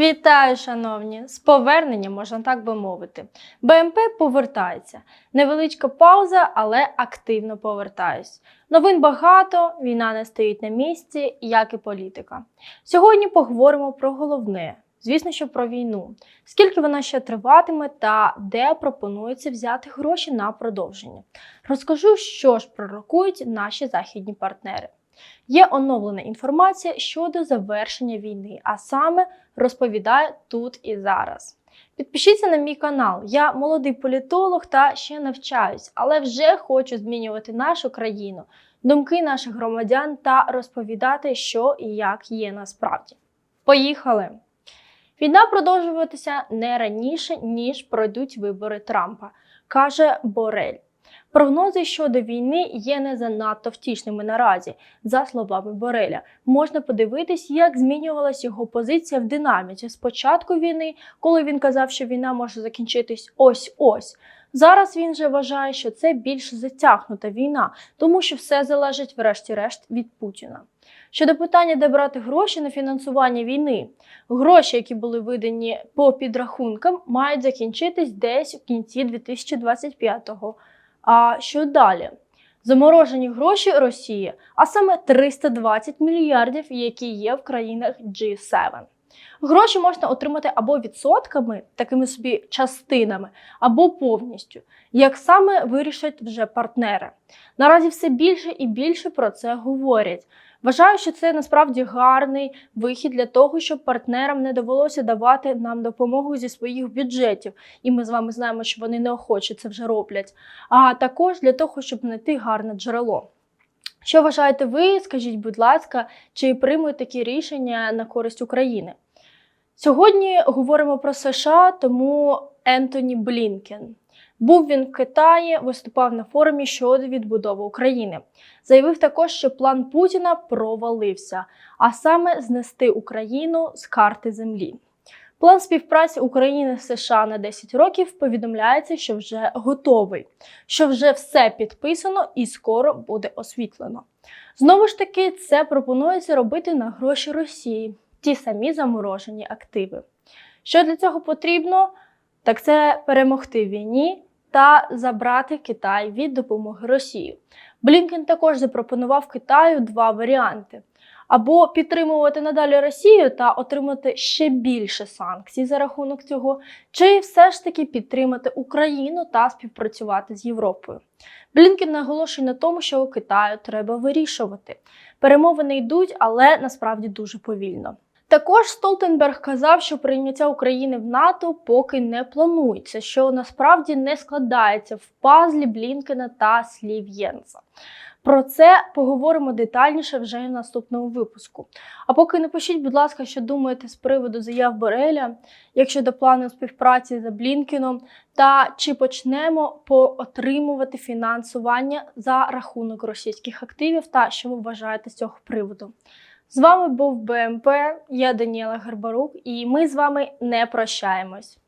Вітаю, шановні! З поверненням, можна так би мовити. БМП повертається. Невеличка пауза, але активно повертаюсь. Новин багато, війна не стоїть на місці, як і політика. Сьогодні поговоримо про головне. Звісно, що про війну, скільки вона ще триватиме та де пропонується взяти гроші на продовження. Розкажу, що ж пророкують наші західні партнери. Є оновлена інформація щодо завершення війни, а саме розповідаю тут і зараз. Підпишіться на мій канал. Я молодий політолог та ще навчаюсь, але вже хочу змінювати нашу країну, думки наших громадян та розповідати, що і як є насправді. Поїхали! Війна продовжуватися не раніше, ніж пройдуть вибори Трампа, каже Борель. Прогнози щодо війни є не занадто втішними наразі. За словами Бореля, можна подивитись, як змінювалася його позиція в динаміці з початку війни, коли він казав, що війна може закінчитись ось-ось. Зараз він же вважає, що це більш затягнута війна, тому що все залежить, врешті-решт, від Путіна. Щодо питання, де брати гроші на фінансування війни, гроші, які були видані по підрахункам, мають закінчитись десь у кінці 2025-го. А що далі? Заморожені гроші Росії, а саме 320 мільярдів, які є в країнах G7. Гроші можна отримати або відсотками, такими собі частинами, або повністю, як саме вирішать вже партнери. Наразі все більше і більше про це говорять. Вважаю, що це насправді гарний вихід для того, щоб партнерам не довелося давати нам допомогу зі своїх бюджетів, і ми з вами знаємо, що вони неохоче це вже роблять. А також для того, щоб знайти гарне джерело. Що вважаєте ви? Скажіть, будь ласка, чи приймуть такі рішення на користь України? Сьогодні говоримо про США, тому Ентоні Блінкен. Був він в Китаї, виступав на форумі щодо відбудови України. Заявив також, що план Путіна провалився, а саме знести Україну з карти землі. План співпраці України США на 10 років повідомляється, що вже готовий, що вже все підписано і скоро буде освітлено. Знову ж таки, це пропонується робити на гроші Росії, ті самі заморожені активи. Що для цього потрібно? Так це перемогти в війні та забрати Китай від допомоги Росії. Блінкен також запропонував Китаю два варіанти: або підтримувати надалі Росію та отримати ще більше санкцій за рахунок цього, чи все ж таки підтримати Україну та співпрацювати з Європою. Блінкен наголошує на тому, що Китаю треба вирішувати. Перемовини йдуть, але насправді дуже повільно. Також Столтенберг казав, що прийняття України в НАТО поки не планується, що насправді не складається в пазлі Блінкена та слів Єнса. Про це поговоримо детальніше вже в наступному випуску. А поки напишіть, будь ласка, що думаєте з приводу заяв Бореля, якщо до плану співпраці за Блінкеном, та чи почнемо поотримувати фінансування за рахунок російських активів, та що ви вважаєте з цього приводу. З вами був БМП, я Даніела Гарбарук, і ми з вами не прощаємось.